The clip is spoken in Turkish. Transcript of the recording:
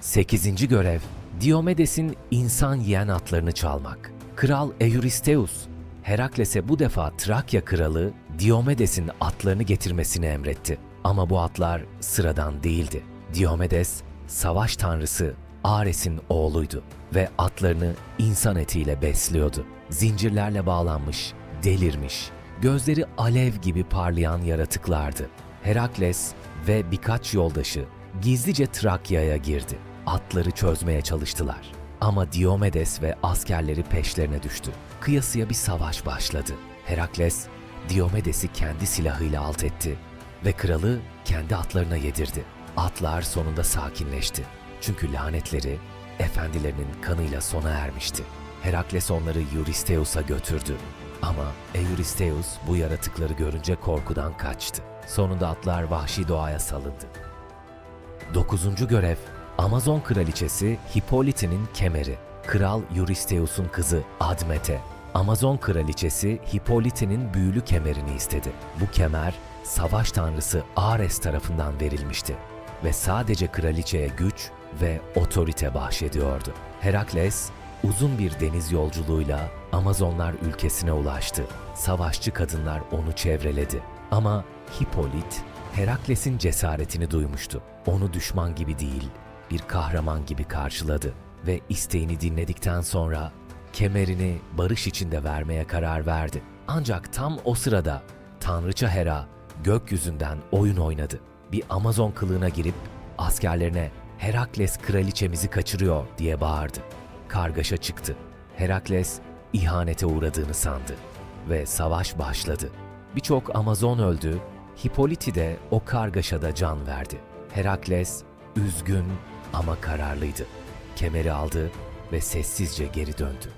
8. görev Diomedes'in insan yiyen atlarını çalmak. Kral Eurystheus, Herakles'e bu defa Trakya kralı Diomedes'in atlarını getirmesini emretti. Ama bu atlar sıradan değildi. Diomedes, savaş tanrısı Ares'in oğluydu ve atlarını insan etiyle besliyordu. Zincirlerle bağlanmış, delirmiş, gözleri alev gibi parlayan yaratıklardı. Herakles ve birkaç yoldaşı gizlice Trakya'ya girdi. Atları çözmeye çalıştılar. Ama Diomedes ve askerleri peşlerine düştü. Kıyasıya bir savaş başladı. Herakles, Diomedes'i kendi silahıyla alt etti ve kralı kendi atlarına yedirdi. Atlar sonunda sakinleşti. Çünkü lanetleri efendilerinin kanıyla sona ermişti. Herakles onları Eurystheus'a götürdü. Ama Eurystheus bu yaratıkları görünce korkudan kaçtı. Sonunda atlar vahşi doğaya salındı. Dokuzuncu görev Amazon kraliçesi Hippolyte'nin kemeri. Kral Eurystheus'un kızı Admete. Amazon kraliçesi Hippolyte'nin büyülü kemerini istedi. Bu kemer savaş tanrısı Ares tarafından verilmişti ve sadece kraliçeye güç ve otorite bahşediyordu. Herakles uzun bir deniz yolculuğuyla Amazonlar ülkesine ulaştı. Savaşçı kadınlar onu çevreledi. Ama Hippolit Herakles'in cesaretini duymuştu. Onu düşman gibi değil, bir kahraman gibi karşıladı ve isteğini dinledikten sonra kemerini barış içinde vermeye karar verdi. Ancak tam o sırada Tanrıça Hera gökyüzünden oyun oynadı. Bir Amazon kılığına girip askerlerine Herakles kraliçemizi kaçırıyor diye bağırdı. Kargaşa çıktı. Herakles ihanete uğradığını sandı ve savaş başladı. Birçok Amazon öldü, Hippolyte de o kargaşada can verdi. Herakles üzgün ama kararlıydı. Kemeri aldı ve sessizce geri döndü.